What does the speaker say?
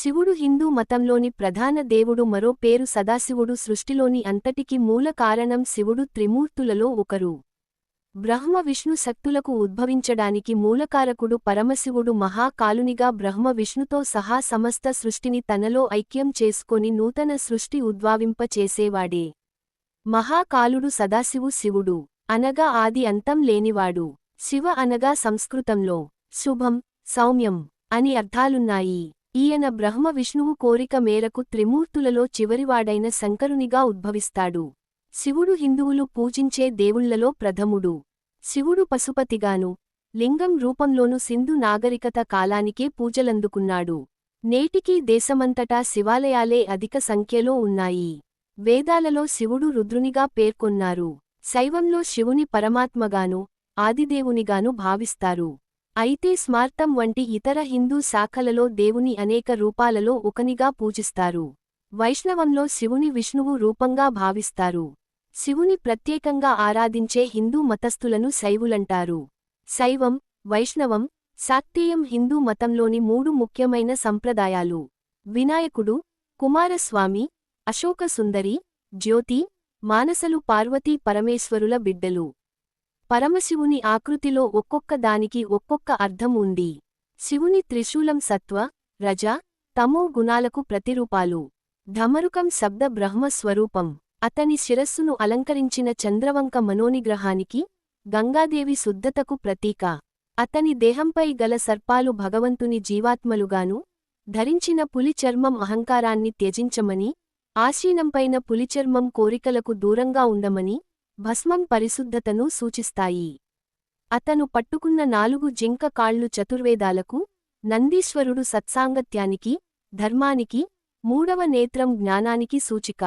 శివుడు హిందూ మతంలోని ప్రధాన దేవుడు మరో పేరు సదాశివుడు సృష్టిలోని అంతటికి మూల కారణం శివుడు త్రిమూర్తులలో ఒకరు. బ్రహ్మ విష్ణు శక్తులకు ఉద్భవించడానికి మూలకారకుడు పరమశివుడు మహాకాలునిగా బ్రహ్మ విష్ణుతో సహా సమస్త సృష్టిని తనలో ఐక్యం చేసుకొని నూతన సృష్టి ఉద్భావింపచేసేవాడే మహాకాలుడు సదాశివు శివుడు. అనగా ఆది అంతం లేనివాడు. శివ అనగా సంస్కృతంలో శుభం సౌమ్యం అని అర్థాలున్నాయి. ఈయన బ్రహ్మ విష్ణువు కోరిక మేరకు త్రిమూర్తులలో చివరివాడైన శంకరునిగా ఉద్భవిస్తాడు. శివుడు హిందువులు పూజించే దేవుళ్ళలో ప్రథముడు. శివుడు పశుపతిగాను లింగం రూపంలోను సింధు నాగరికత కాలానికే పూజలందుకున్నాడు. నేటికీ దేశమంతటా శివాలయాలే అధిక సంఖ్యలో ఉన్నాయి. వేదాలలో శివుడు రుద్రునిగా పేర్కొన్నారు. శైవంలో శివుని పరమాత్మగాను ఆదిదేవునిగాను భావిస్తారు. అయితే స్మార్తం వంటి ఇతర హిందూ శాఖలలో దేవుని అనేక రూపాలలో ఒకనిగా పూజిస్తారు. వైష్ణవంలో శివుని విష్ణువు రూపంగా భావిస్తారు. శివుని ప్రత్యేకంగా ఆరాధించే హిందూ మతస్థులను శైవులంటారు. శైవం వైష్ణవం శాక్తేయం హిందూ మతంలోని మూడు ముఖ్యమైన సంప్రదాయాలు. వినాయకుడు కుమారస్వామి అశోక సుందరి జ్యోతి మానసలు పార్వతీ పరమేశ్వరుల బిడ్డలు. పరమశివుని ఆకృతిలో ఒక్కొక్క దానికి ఒక్కొక్క అర్థం ఉంది. శివుని త్రిశూలం సత్వ రజ తమో గుణాలకు ప్రతిరూపాలు. ధమరుకం శబ్ద బ్రహ్మ స్వరూపం. అతని శిరస్సును అలంకరించిన చంద్రవంక మనోనిగ్రహానికి గంగాదేవి శుద్ధతకు ప్రతీక. అతని దేహంపై గల సర్పాలు భగవంతుని జీవాత్మలుగాను ధరించిన పులిచర్మం అహంకారాన్ని త్యజించమని ఆశీనంపైన పులిచర్మం కోరికలకు దూరంగా ఉండమని భస్మం పరిశుద్ధతను సూచిస్తాయి. అతను పట్టుకున్న నాలుగు జింక కాళ్ళు చతుర్వేదాలకు నందీశ్వరుడు సత్సాంగత్యానికి ధర్మానికి మూడవ నేత్రం జ్ఞానానికి సూచిక.